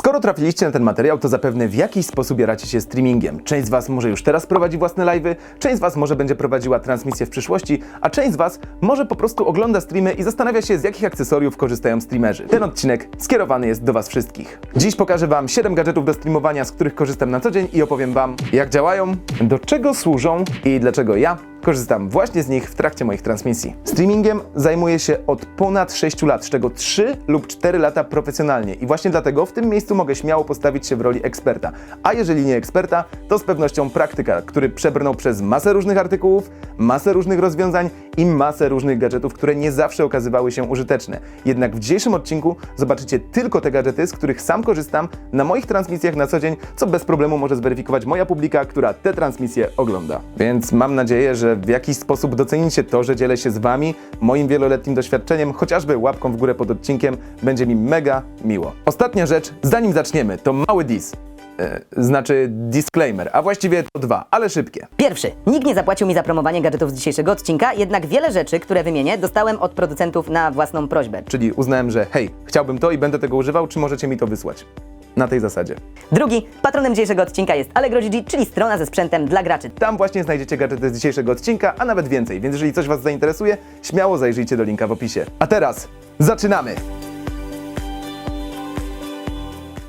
Skoro trafiliście na ten materiał, to zapewne w jakiś sposób jaracie się streamingiem. Część z Was może już teraz prowadzi własne live'y, część z Was może będzie prowadziła transmisję w przyszłości, a część z Was może po prostu ogląda streamy i zastanawia się, z jakich akcesoriów korzystają streamerzy. Ten odcinek skierowany jest do Was wszystkich. Dziś pokażę Wam 7 gadżetów do streamowania, z których korzystam na co dzień i opowiem Wam, jak działają, do czego służą i dlaczego ja Korzystam właśnie z nich w trakcie moich transmisji. Streamingiem zajmuję się od ponad 6 lat, z czego 3 lub 4 lata profesjonalnie i właśnie dlatego w tym miejscu mogę śmiało postawić się w roli eksperta. A jeżeli nie eksperta, to z pewnością praktyka, który przebrnął przez masę różnych artykułów, masę różnych rozwiązań i masę różnych gadżetów, które nie zawsze okazywały się użyteczne. Jednak w dzisiejszym odcinku zobaczycie tylko te gadżety, z których sam korzystam na moich transmisjach na co dzień, co bez problemu może zweryfikować moja publika, która te transmisje ogląda. Więc mam nadzieję, że w jakiś sposób docenicie to, że dzielę się z Wami moim wieloletnim doświadczeniem, chociażby łapką w górę pod odcinkiem, będzie mi mega miło. Ostatnia rzecz, zanim zaczniemy, to mały dis. E, znaczy disclaimer, a właściwie to dwa, ale szybkie. Pierwszy. Nikt nie zapłacił mi za promowanie gadżetów z dzisiejszego odcinka, jednak wiele rzeczy, które wymienię, dostałem od producentów na własną prośbę. Czyli uznałem, że hej, chciałbym to i będę tego używał, czy możecie mi to wysłać? Na tej zasadzie. Drugi. Patronem dzisiejszego odcinka jest Allegro GG, czyli strona ze sprzętem dla graczy. Tam właśnie znajdziecie gadżety z dzisiejszego odcinka, a nawet więcej, więc jeżeli coś Was zainteresuje, śmiało zajrzyjcie do linka w opisie. A teraz zaczynamy!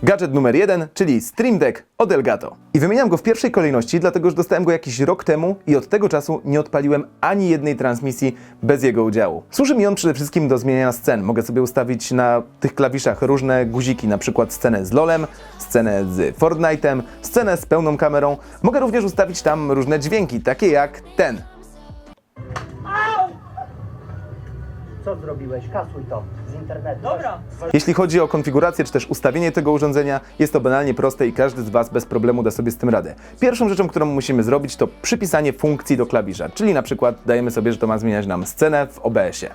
Gadżet numer jeden, czyli Stream Deck od Elgato. I wymieniam go w pierwszej kolejności, dlatego że dostałem go jakiś rok temu i od tego czasu nie odpaliłem ani jednej transmisji bez jego udziału. Służy mi on przede wszystkim do zmieniania scen. Mogę sobie ustawić na tych klawiszach różne guziki, na przykład scenę z LoLem, scenę z Fortnite'em, scenę z pełną kamerą. Mogę również ustawić tam różne dźwięki, takie jak ten. Co zrobiłeś? Kasuj to z internetu. Dobra. Jeśli chodzi o konfigurację czy też ustawienie tego urządzenia, jest to banalnie proste i każdy z Was bez problemu da sobie z tym radę. Pierwszą rzeczą, którą musimy zrobić, to przypisanie funkcji do klawisza, czyli na przykład dajemy sobie, że to ma zmieniać nam scenę w OBS-ie.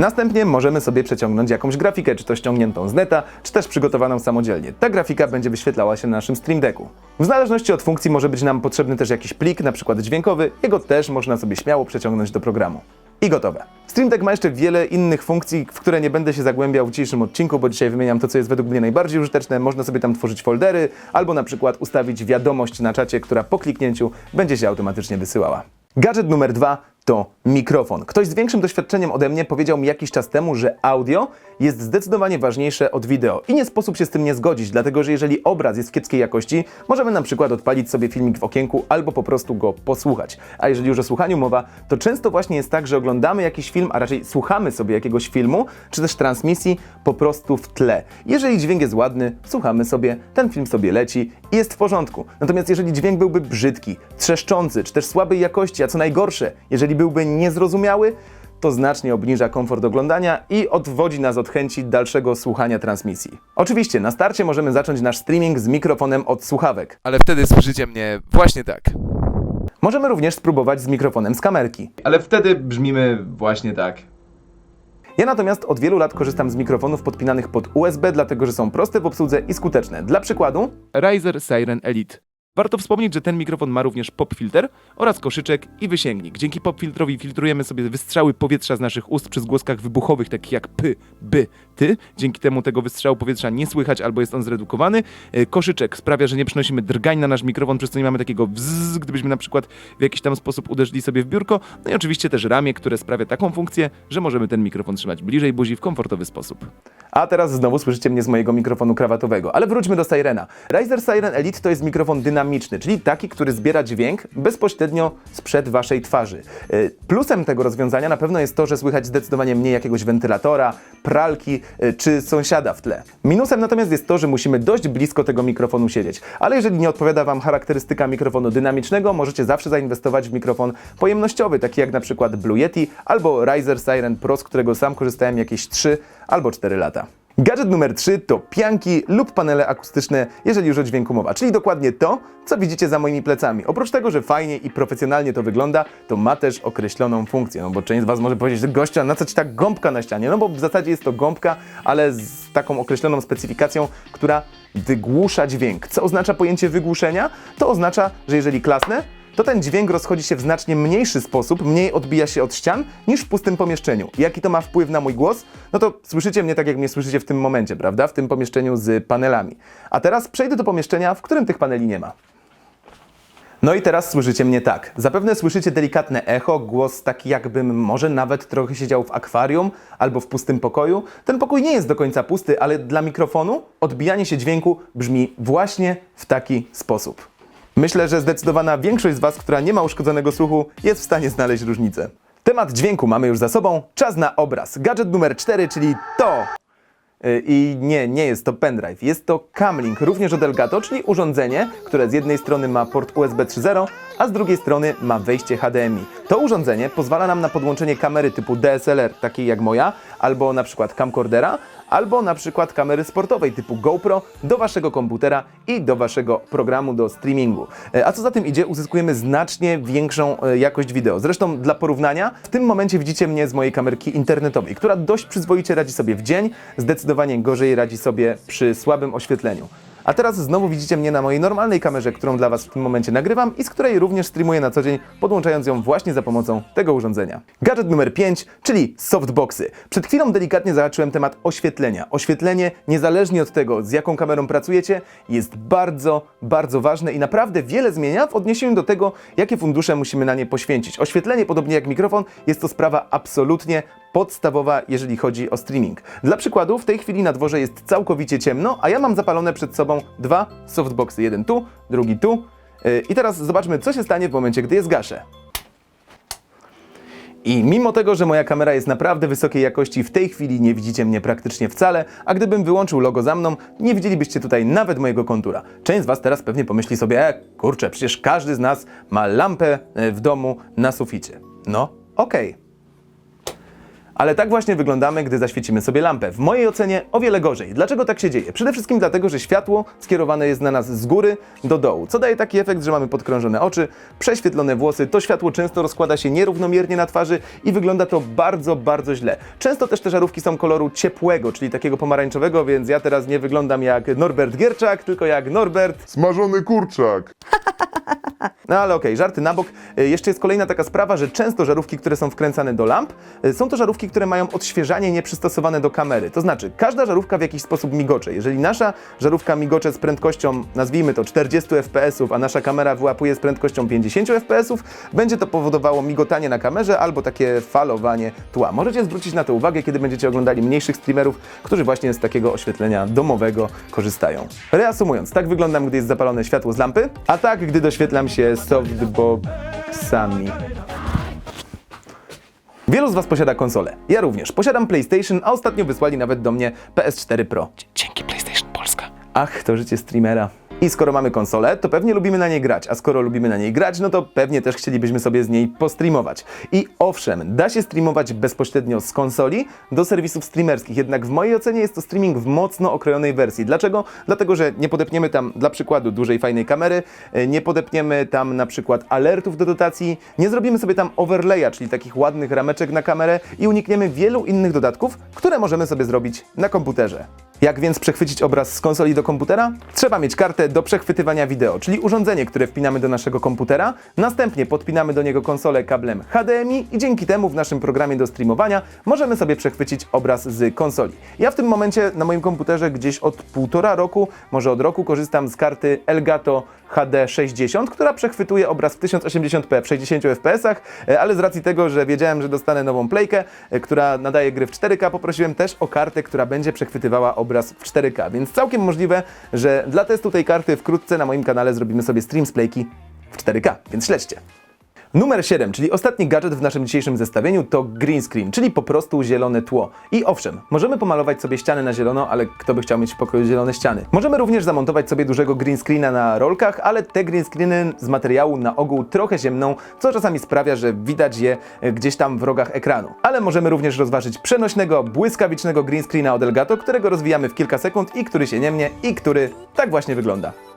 Następnie możemy sobie przeciągnąć jakąś grafikę, czy to ściągniętą z neta, czy też przygotowaną samodzielnie. Ta grafika będzie wyświetlała się na naszym Stream Decku. W zależności od funkcji może być nam potrzebny też jakiś plik, na przykład dźwiękowy, jego też można sobie śmiało przeciągnąć do programu. I gotowe. Stream Deck ma jeszcze wiele innych funkcji, w które nie będę się zagłębiał w dzisiejszym odcinku, bo dzisiaj wymieniam to, co jest według mnie najbardziej użyteczne. Można sobie tam tworzyć foldery, albo na przykład ustawić wiadomość na czacie, która po kliknięciu będzie się automatycznie wysyłała. Gadżet numer dwa to mikrofon. Ktoś z większym doświadczeniem ode mnie powiedział mi jakiś czas temu, że audio jest zdecydowanie ważniejsze od wideo. I nie sposób się z tym nie zgodzić, dlatego że jeżeli obraz jest w kiepskiej jakości, możemy na przykład odpalić sobie filmik w okienku albo po prostu go posłuchać. A jeżeli już o słuchaniu mowa, to często właśnie jest tak, że oglądamy jakiś film, a raczej słuchamy sobie jakiegoś filmu, czy też transmisji po prostu w tle. Jeżeli dźwięk jest ładny, słuchamy sobie, ten film sobie leci i jest w porządku. Natomiast jeżeli dźwięk byłby brzydki, trzeszczący, czy też słabej jakości, a co najgorsze, jeżeli byłby niezrozumiały, to znacznie obniża komfort oglądania i odwodzi nas od chęci dalszego słuchania transmisji. Oczywiście, na starcie możemy zacząć nasz streaming z mikrofonem od słuchawek. ale wtedy słyszycie mnie właśnie tak. Możemy również spróbować z mikrofonem z kamerki. Ale wtedy brzmimy właśnie tak. Ja natomiast od wielu lat korzystam z mikrofonów podpinanych pod USB, dlatego że są proste w obsłudze i skuteczne. Dla przykładu, Riser Siren Elite. Warto wspomnieć, że ten mikrofon ma również pop filter oraz koszyczek i wysięgnik. Dzięki pop filtrowi filtrujemy sobie wystrzały powietrza z naszych ust przy zgłoskach wybuchowych, takich jak p, by, ty. Dzięki temu tego wystrzału powietrza nie słychać albo jest on zredukowany. E, Koszyczek sprawia, że nie przynosimy drgań na nasz mikrofon, przez co nie mamy takiego wzz, gdybyśmy na przykład w jakiś tam sposób uderzyli sobie w biurko. No i oczywiście też ramię, które sprawia taką funkcję, że możemy ten mikrofon trzymać bliżej buzi w komfortowy sposób. A teraz znowu słyszycie mnie z mojego mikrofonu krawatowego. Ale wróćmy do Sirena. Riser Siren Elite to jest mikrofon dynamiczny, czyli taki, który zbiera dźwięk bezpośrednio sprzed waszej twarzy. Y, Plusem tego rozwiązania na pewno jest to, że słychać zdecydowanie mniej jakiegoś wentylatora, pralki y, czy sąsiada w tle. Minusem natomiast jest to, że musimy dość blisko tego mikrofonu siedzieć. Ale jeżeli nie odpowiada wam charakterystyka mikrofonu dynamicznego, możecie zawsze zainwestować w mikrofon pojemnościowy, taki jak na przykład Blue Yeti albo Riser Siren Pro, z którego sam korzystałem jakieś 3 albo 4 lata. Gadżet numer 3 to pianki lub panele akustyczne, jeżeli już o dźwięku mowa, czyli dokładnie to, co widzicie za moimi plecami. Oprócz tego, że fajnie i profesjonalnie to wygląda, to ma też określoną funkcję, no bo część z Was może powiedzieć, że gościa, na co Ci ta gąbka na ścianie? No bo w zasadzie jest to gąbka, ale z taką określoną specyfikacją, która wygłusza dźwięk. Co oznacza pojęcie wygłuszenia? To oznacza, że jeżeli klasnę, to ten dźwięk rozchodzi się w znacznie mniejszy sposób, mniej odbija się od ścian niż w pustym pomieszczeniu. Jaki to ma wpływ na mój głos? No to słyszycie mnie tak, jak mnie słyszycie w tym momencie, prawda? W tym pomieszczeniu z panelami. A teraz przejdę do pomieszczenia, w którym tych paneli nie ma. No i teraz słyszycie mnie tak. Zapewne słyszycie delikatne echo, głos taki jakbym może nawet trochę siedział w akwarium albo w pustym pokoju. Ten pokój nie jest do końca pusty, ale dla mikrofonu odbijanie się dźwięku brzmi właśnie w taki sposób. Myślę, że zdecydowana większość z Was, która nie ma uszkodzonego słuchu, jest w stanie znaleźć różnicę. Temat dźwięku mamy już za sobą, czas na obraz. Gadżet numer 4, czyli to. Y, I nie, nie jest to pendrive, jest to Camlink, również od Elgato, czyli urządzenie, które z jednej strony ma port USB 3.0, a z drugiej strony ma wejście HDMI. To urządzenie pozwala nam na podłączenie kamery typu DSLR, takiej jak moja, albo na przykład camcordera, albo na przykład kamery sportowej typu GoPro do waszego komputera i do waszego programu do streamingu. E, A co za tym idzie, uzyskujemy znacznie większą e, jakość wideo. Zresztą dla porównania, w tym momencie widzicie mnie z mojej kamerki internetowej, która dość przyzwoicie radzi sobie w dzień, zdecydowanie gorzej radzi sobie przy słabym oświetleniu. A teraz znowu widzicie mnie na mojej normalnej kamerze, którą dla Was w tym momencie nagrywam i z której również streamuję na co dzień, podłączając ją właśnie za pomocą tego urządzenia. Gadżet numer 5, czyli softboxy. Przed chwilą delikatnie zahaczyłem temat oświetlenia. Oświetlenie, niezależnie od tego, z jaką kamerą pracujecie, jest bardzo, bardzo ważne i naprawdę wiele zmienia w odniesieniu do tego, jakie fundusze musimy na nie poświęcić. Oświetlenie, podobnie jak mikrofon, jest to sprawa absolutnie podstawowa, jeżeli chodzi o streaming. Dla przykładu, w tej chwili na dworze jest całkowicie ciemno, a ja mam zapalone przed sobą dwa softboxy. Jeden tu, drugi tu. Yy, I teraz zobaczmy, co się stanie w momencie, gdy je zgaszę. I mimo tego, że moja kamera jest naprawdę wysokiej jakości, w tej chwili nie widzicie mnie praktycznie wcale, a gdybym wyłączył logo za mną, nie widzielibyście tutaj nawet mojego kontura. Część z Was teraz pewnie pomyśli sobie, e, kurczę, przecież każdy z nas ma lampę e, w domu na suficie. No, okej. Ale tak właśnie wyglądamy, gdy zaświecimy sobie lampę. W mojej ocenie o wiele gorzej. Dlaczego tak się dzieje? Przede wszystkim dlatego, że światło skierowane jest na nas z góry do dołu, co daje taki efekt, że mamy podkrążone oczy, prześwietlone włosy. To światło często rozkłada się nierównomiernie na twarzy i wygląda to bardzo, bardzo źle. Często też te żarówki są koloru ciepłego, czyli takiego pomarańczowego, więc ja teraz nie wyglądam jak Norbert Gierczak, tylko jak Norbert Smażony kurczak. no ale okej, żarty na bok. Y, Jeszcze jest kolejna taka sprawa, że często żarówki, które są wkręcane do lamp, y, są to żarówki, które mają odświeżanie nieprzystosowane do kamery. To znaczy, każda żarówka w jakiś sposób migocze. Jeżeli nasza żarówka migocze z prędkością, nazwijmy to 40 fps, a nasza kamera wyłapuje z prędkością 50 fps, będzie to powodowało migotanie na kamerze albo takie falowanie tła. Możecie zwrócić na to uwagę, kiedy będziecie oglądali mniejszych streamerów, którzy właśnie z takiego oświetlenia domowego korzystają. Reasumując, tak wyglądam, gdy jest zapalone światło z lampy, a tak, gdy doświetlam się softboxami. Wielu z Was posiada konsolę. Ja również. Posiadam PlayStation, a ostatnio wysłali nawet do mnie PS4 Pro. Dzięki PlayStation Polska. Ach, to życie streamera. I skoro mamy konsolę, to pewnie lubimy na niej grać, a skoro lubimy na niej grać, no to pewnie też chcielibyśmy sobie z niej postreamować. I owszem, da się streamować bezpośrednio z konsoli do serwisów streamerskich, jednak w mojej ocenie jest to streaming w mocno okrojonej wersji. Dlaczego? Dlatego, że nie podepniemy tam dla przykładu dużej, fajnej kamery, e, nie podepniemy tam na przykład alertów do dotacji, nie zrobimy sobie tam overlaya, czyli takich ładnych rameczek na kamerę i unikniemy wielu innych dodatków, które możemy sobie zrobić na komputerze. Jak więc przechwycić obraz z konsoli do komputera? Trzeba mieć kartę do przechwytywania wideo, czyli urządzenie, które wpinamy do naszego komputera, następnie podpinamy do niego konsolę kablem HDMI i dzięki temu w naszym programie do streamowania możemy sobie przechwycić obraz z konsoli. Ja w tym momencie na moim komputerze gdzieś od półtora roku, może od roku korzystam z karty Elgato HD 60, która przechwytuje obraz w 1080p w 60 fps, e, ale z racji tego, że wiedziałem, że dostanę nową playkę, e, która nadaje gry w 4K, poprosiłem też o kartę, która będzie przechwytywała obraz w 4K, więc całkiem możliwe, że dla testu tej karty wkrótce na moim kanale zrobimy sobie stream z playki w 4K, więc śledźcie. Numer 7, czyli ostatni gadżet w naszym dzisiejszym zestawieniu to green screen, czyli po prostu zielone tło. I owszem, możemy pomalować sobie ściany na zielono, ale kto by chciał mieć w pokoju zielone ściany? Możemy również zamontować sobie dużego green screena na rolkach, ale te green screeny z materiału na ogół trochę ziemną, co czasami sprawia, że widać je e, gdzieś tam w rogach ekranu. Ale możemy również rozważyć przenośnego, błyskawicznego green screena od Elgato, którego rozwijamy w kilka sekund i który się nie mnie i który tak właśnie wygląda.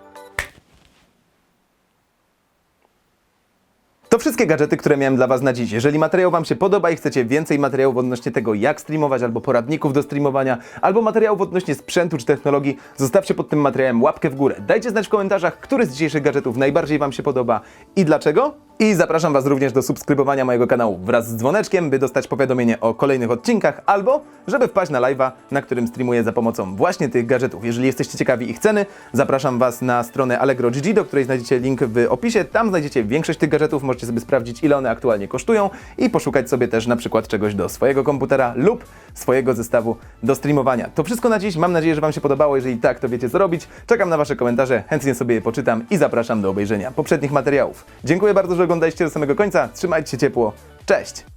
To wszystkie gadżety, które miałem dla Was na dziś. Jeżeli materiał Wam się podoba i chcecie więcej materiałów odnośnie tego, jak streamować, albo poradników do streamowania, albo materiałów odnośnie sprzętu czy technologii, zostawcie pod tym materiałem łapkę w górę. Dajcie znać w komentarzach, który z dzisiejszych gadżetów najbardziej Wam się podoba i dlaczego. I zapraszam Was również do subskrybowania mojego kanału wraz z dzwoneczkiem, by dostać powiadomienie o kolejnych odcinkach, albo żeby wpaść na live'a, na którym streamuję za pomocą właśnie tych gadżetów. Jeżeli jesteście ciekawi ich ceny, zapraszam Was na stronę Allegro GG, do której znajdziecie link w opisie. Tam znajdziecie większość tych gadżetów, możecie sobie sprawdzić, ile one aktualnie kosztują i poszukać sobie też na przykład czegoś do swojego komputera lub swojego zestawu do streamowania. To wszystko na dziś. Mam nadzieję, że Wam się podobało. Jeżeli tak, to wiecie co robić. Czekam na Wasze komentarze, chętnie sobie je poczytam i zapraszam do obejrzenia poprzednich materiałów. Dziękuję bardzo, że oglądaliście do samego końca. Trzymajcie się ciepło. Cześć!